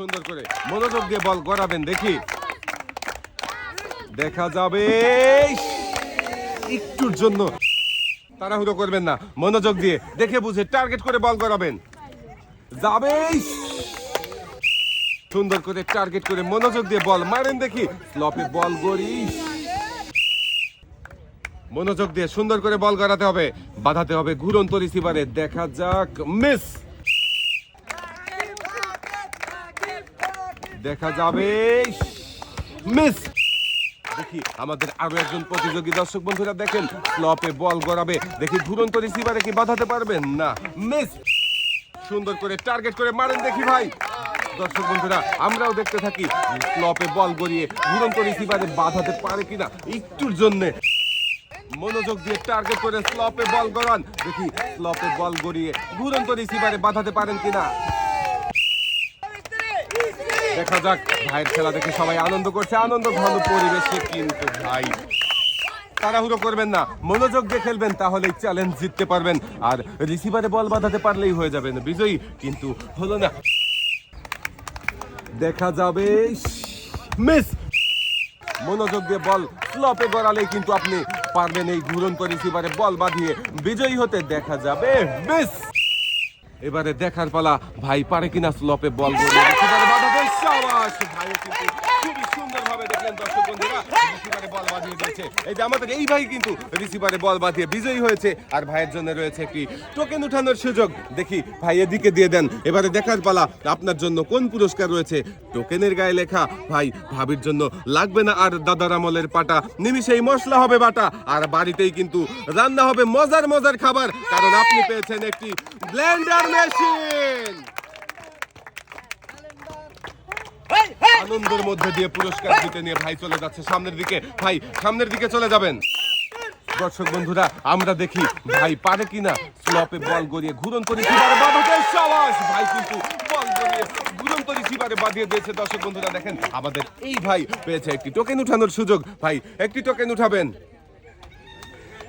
সুন্দর করে মনোযোগ দিয়ে বল গড়াবেন, দেখি। দেখা যাবে একটুর জন্য। তাড়াহুড়ো করবেন না, মনোযোগ দিয়ে দেখে বুঝে টার্গেট করে বল করাবেন যাবে সুন্দর করে টার্গেট করে মনোযোগ দিয়ে বল মারেন, দেখি। স্লপে বল গড়ি মনোযোগ দিয়ে সুন্দর করে বল গড়াতে হবে, বাধাতে হবে ঘুরন্ত রিসিভারে দেখা যাক, মিস। দেখা যাবে। মিস! দেখি আমাদের আরও একজন প্রতিযোগী দর্শক বন্ধুরা দেখেন স্লপে বল গড়াবে। দেখি ঘুরন্ত রিসিভারে কি বাধাতে পারবেন? না মিস সুন্দর করে টার্গেট করে মারেন দেখি ভাই। দর্শক বন্ধুরা, আমরাও দেখতে থাকি স্লপে বল গড়িয়ে ঘুরন্ত রিসিভারে বাধাতে পারে কিনা একটুর জন্য। মনোযোগ দিয়ে টার্গেট করে স্লপে বল গড়ান। দেখি স্লপে বল গড়িয়ে ঘুরন্ত রিসিভারে বাধাতে পারেন কিনা? দেখা যাক, ভাইয়ের খেলা দেখে সবাই আনন্দ করছে। আনন্দ ঘন পরিবেশে কিন্তু ভাই। তাড়াহুড়ো করবেন না, মনোযোগ দিয়ে খেলবেন তাহলে চ্যালেঞ্জ জিততে পারবেন। আর রিসিভারে বল বাঁধাতে পারলেই হয়ে যাবেন। বিজয়ী, কিন্তু হলো না। দেখা যাবে মিস মনোযোগ দিয়ে বল স্লপে গড়ালেই কিন্তু আপনি পারবেন এই ঘুরন্ত রিসিভারে বল বাঁধিয়ে। বিজয়ী হতে দেখা যাবে মিস এবারে দেখার পালা, ভাই পারে কিনা স্লপে বল বাঁধাতে? সাবাস। ভাই কিন্তু খুবই সুন্দরভাবে দেখলেন দর্শক বন্ধুরা রিসিভারে বল বাঁধিয়ে দিয়েছে। এই যে আমাদের এই ভাই কিন্তু রিসিভারে বল বাঁধিয়ে বিজয়ী হয়েছে আর ভাইয়ের জন্য রয়েছে একটি টোকেন উঠানোর সুযোগ। দেখি ভাই এদিকে দিয়ে দেন। এবারে দেখার পালা আপনার জন্য কোন পুরস্কার রয়েছে? টোকেনের গায়ে লেখা ভাই ভাবির জন্য লাগবে না আর দাদার আমলের পাটা। নিমিশেই মশলা হবে বাটা আর বাড়িতেই কিন্তু রান্না হবে মজার মজার খাবার কারণ আপনি পেয়েছেন একটি ব্লেন্ডার মেশিন। আনন্দের মধ্যে দিয়ে পুরস্কার জিতে নিয়ে ভাই চলে যাচ্ছে সামনের দিকে। ভাই, সামনের দিকে চলে যাবেন। দর্শক বন্ধুরা, আমরা দেখি ভাই পারে কিনা স্লপে বল গড়িয়ে ঘুরন করে রিসিভারে বাঁধাতে সাবাস ভাই কিন্তু বল গড়িয়ে ঘুরন করে রিসিভারে বাঁধিয়ে দিয়েছে। দর্শক বন্ধুরা, দেখেন, আমাদের এই ভাই পেয়েছে একটি টোকেন উঠানোর সুযোগ। ভাই, একটি টোকেন উঠাবেন।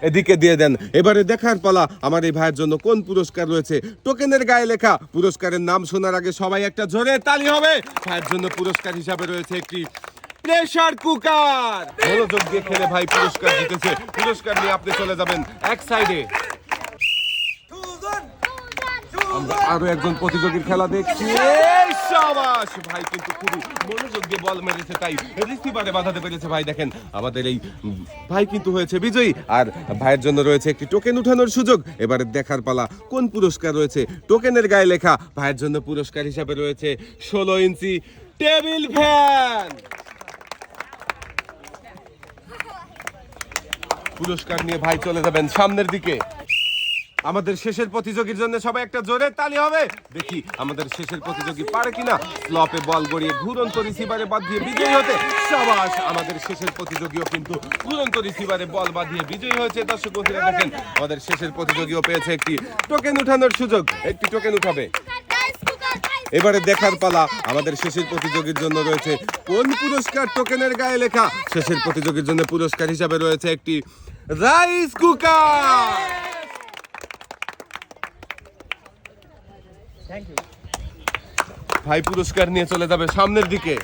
এদিকে দিয়ে দেন। এবারে দেখার পালা, আমার এই ভাইয়ের জন্য কোন পুরস্কার রয়েছে? টোকেনের গায়ে লেখা, পুরস্কারের নাম শোনার আগে সবাই একটা জোরে তালি হবে। ভাইয়ের জন্য পুরস্কার হিসাবে রয়েছে একটি প্রেসার কুকার। মনোযোগ দিয়ে খেলে ভাই পুরস্কার জিতেছে। পুরস্কার নিয়ে আপনি চলে যাবেন এক সাইডে। আরও একজন প্রতিযোগীর খেলা দেখছি। সাবাস। ভাই কিন্তু খুবই মনোযোগ দিয়ে বল মেরেছে, তাই রিসিভারে বাধাতে পেরেছে। ভাই দেখেন, আমাদের এই ভাই কিন্তু হয়েছে বিজয়ী। আর ভাইয়ের জন্য রয়েছে একটি টোকেন উঠানোর সুযোগ। এবারে দেখার পালা কোন পুরস্কার রয়েছে? টোকেনের গায়ে লেখা, ভাইয়ের জন্য পুরস্কার হিসাবে রয়েছে ষোলো ইঞ্চি টেবিল ফ্যান। পুরস্কার নিয়ে ভাই চলে যাবেন সামনের দিকে। আমাদের শেষের প্রতিযোগীর জন্য সবাই একটা জোরে তালি হবে। দেখি আমাদের শেষের প্রতিযোগী পারে কিনা। স্লপে বল গড়িয়ে ঘুরন্ত রিসিভারে বাদ দিয়ে বিজয়ী হতে সাবাস। আমাদের শেষের প্রতিযোগীও কিন্তু ঘুরন্ত রিসিভারে বল বাদ দিয়ে বিজয়ী হয়েছে। দর্শক বন্ধুরা দেখেন, আমাদের শেষের প্রতিযোগীও পেয়েছে একটি টোকেন উঠানোর সুযোগ। একটি টোকেন উঠাবে। এবারে দেখার পালা, আমাদের শেষের প্রতিযোগীর জন্য রয়েছে কোন পুরস্কার টোকেনের গায়ে লেখা? শেষের প্রতিযোগীর জন্য পুরস্কার হিসাবে রয়েছে একটি রাইস কুকার ভাই পুরস্কার নিয়ে চলে যাবে সামনের দিকে।